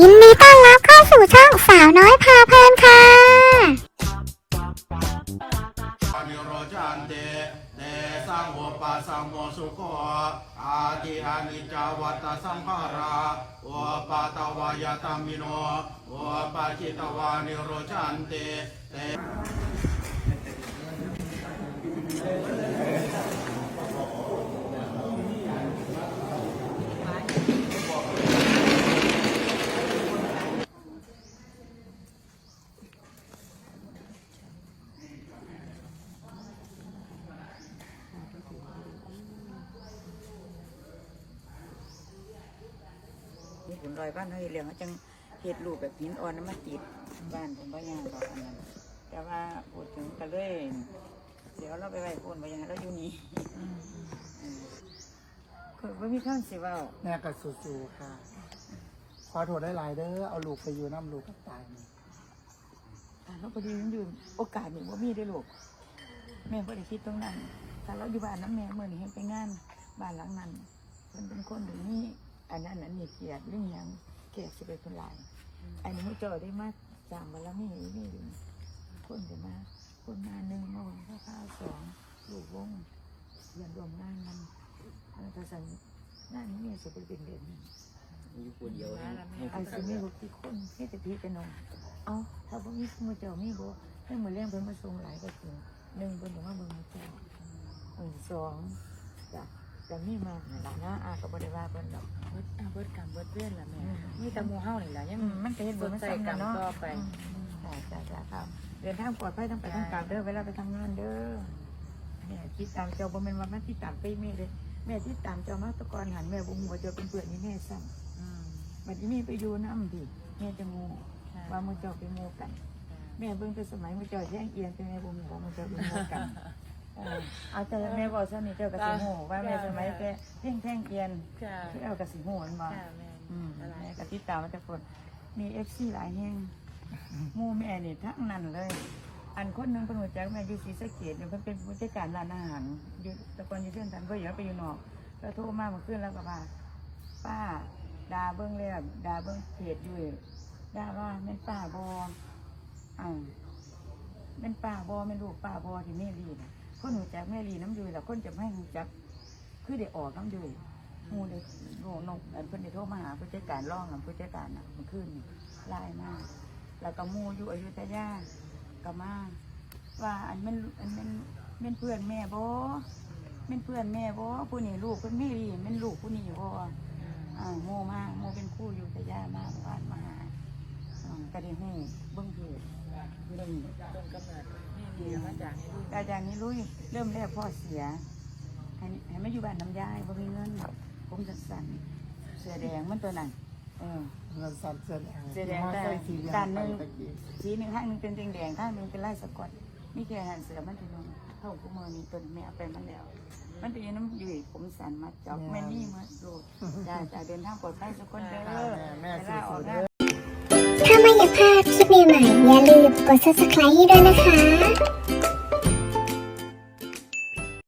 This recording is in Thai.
ยินดีต้อนรับเข้าสู่ช่องสาวน้อยพาเพลินค่ะนิโรจันเตเตสังโอปัสสังโมสุโขอาทิอานิจจาวัตสังภาราโอปาตวายตามิโนโอปาจิตวานิโรจันเตเต นี่ขุนลอยบ้านเขาเฮ็ดเลี้ยงเขาจังเฮ็ดรูปแบบหินอ่อนนั้นมาติดบ้านผมบ่ย่างดอกอันนั้นแต่ว่าพูดถึงก็เลยเดี๋ยวเราไปไว้พูนบ่ย่างเราอยู่นี่คือบ่มีท่านสิเว้าแม่กับสูๆค่ะ ขอโทษได้หลายๆเด้อเอาลูกไปอยู่น้ำลูกกับตายนี่อ่าเราก็ดีมันอยู่โอกาสนี่บ่มีได้อลูกแม่บ่ได้คิดตรงนั้นถ้าเราอยู่บ้านน้ำแม่มื้อนี้เฮ็ดไปงานบ้านหลังนั้นเพิ่นเป็นคนอย่างนี้ อันนั้นอันนี้เกลียดเรื่องหยังเกลียดสิเป็นคนหลายอันนี้เขาเจอได้มาจามบารมีนี่อยู่คนเดียวมา คนมาหนึ่งมาวันข้าวข้าวสองลูกวงเรียนรวมงานมันอันนั้นก็สั่งงานนี้สุดเป็นเดือนนี้อยู่คนเดียวเองไอ้สิมีลูกที่คนที่จะพี่จะนองเอาถ้าพวกนี้มือเจ้ามีบ่ให้มือเลี้ยงเพิ่นมาส่งหลายก็ถึงหนึ่งเพิ่นถึงว่าเบิ่งมือเจ้าเออสองจ้ะ จะมีมาหลานนะอาก็บ่ได้ว่าเพิ่นดอกเบิดอะเบิดกรรมเบิดเวรล่ะแม่มีแต่หมู่เฮานี่ล่ะยังอืมมันก็เฮ็ดบ่มันสนใจซ้ำกรกัรนมเนาะต่อไปจ้าจ้าจ้าครับเดินทางปลอดภัยทั้งไปทั้งกลับเด้อเวลาไปทำงานเด้อแม่ที่ตามเจ้าบ่แม่นว่าแม่ที่ตามไปแม่เลยแม่ที่ตามเจ้ามาแตะกอนหันแม่บ่ฮู้ว่าเจ้าเป็นเพื่อนนี่แม่ซ้ำอืมบัดนี้แม่ไปอยู่นำดิแม่จะงูค่ะว่ามื้อเจ้าเป็นหมู่กัน แม่เบิ่งแต่สมัยมื้อเจ้าแย่งเอียนแต่แม่บ่ฮู้ว่ามื้อเจ้าเป็นหมู่กัน เออเอาแต่แม่บอกซะนี่เจ้าก็สิฮู้ว่าแม่สมัยแต่เพ่งแท่งเอียนค่ะคือเอาก็สิฮู้มันบ่ค่ะแม่อืมอะไรแม่ก็ติดตามมาแต่คนมีเอฟซีหลายแห่งหมู่แม่นี่ทั้งนั้นเลย อันคนหนึงเป็นหัวใจกแม่อยู่ศรีสะเกดเนี่ยเพิ่นเป็นผู้จัดการร้านอาหารอยู่แต่ก่อนอยู่เพื่อนกันเพื่ออยากไปอยู่นอกแล้วโทรมาเมื่อคืนแล้วก็ว่าป้าดาเบิ้งแล้วดาเบิ้งเพจอยู่ดาว่าแม่นป้าบออ่า แม่นป้าบอแม่นลูกป้าบอที่แม่ลีนะคนหัวใจกแม่ลีน้ำยู่แล้วคนจะไม่หัวจัก คือได้ออกน้ำยู่หมูเลยโง่นกอันเพิ่นได้โทรมาหาผู้จัดการร่องกับผู้จัดการน่ะมื่อคืนนี่ไล่มาก แล้วก็มูอยู่อายุธยาก็มาว่าอันเป็นอันเป็นเป็นเพื่อนแม่บ่เป็นเพื่อนแม่บ่ผู้นี้ลูกเพิ่นไม่ดีเป็นลูกผู้นี้บ่อ่าโมมากโมเป็นคู่อยู่อยุธยามาเมื่อวานมาหา อ่าก็ได้ฮู้เบิ่งเพจเรื่องต้นกำเนิดแม่มีมาจากให้ลูกอาจารย์นี้ลุยเริ่มแรกพ่อเสียให้ให้มาอยู่บ้านน้ำยายบ่มีเงินผมสั้นๆเสื้อแดงมันตัวนั้นเออเงินสั่นเสื้อแดงเสื้อแดงมาแต่ใส่สีเหลืองด้านหนึ่งไปตะกี้สีหนึ่งข้างหนึ่งเป็นแดงๆข้างหนึ่งเป็นลายสกอตนี่แค่หันเสือมันเป็นนเท่ากูมือนี่ตัวแม่เอาไปมันแล้ว มันเป็นน้ำอยู่ผมสันมาจอกแม่นี่มาดูจ้าจ้าเดินทางปลอดภัยทุกคนเด้อแม่เวสูลาออกๆงาเด้นอถ้า ไม่อยากพลาดคลิปใหม่ๆอย่าลืมกด subscribe ให้ด้วยนะคะ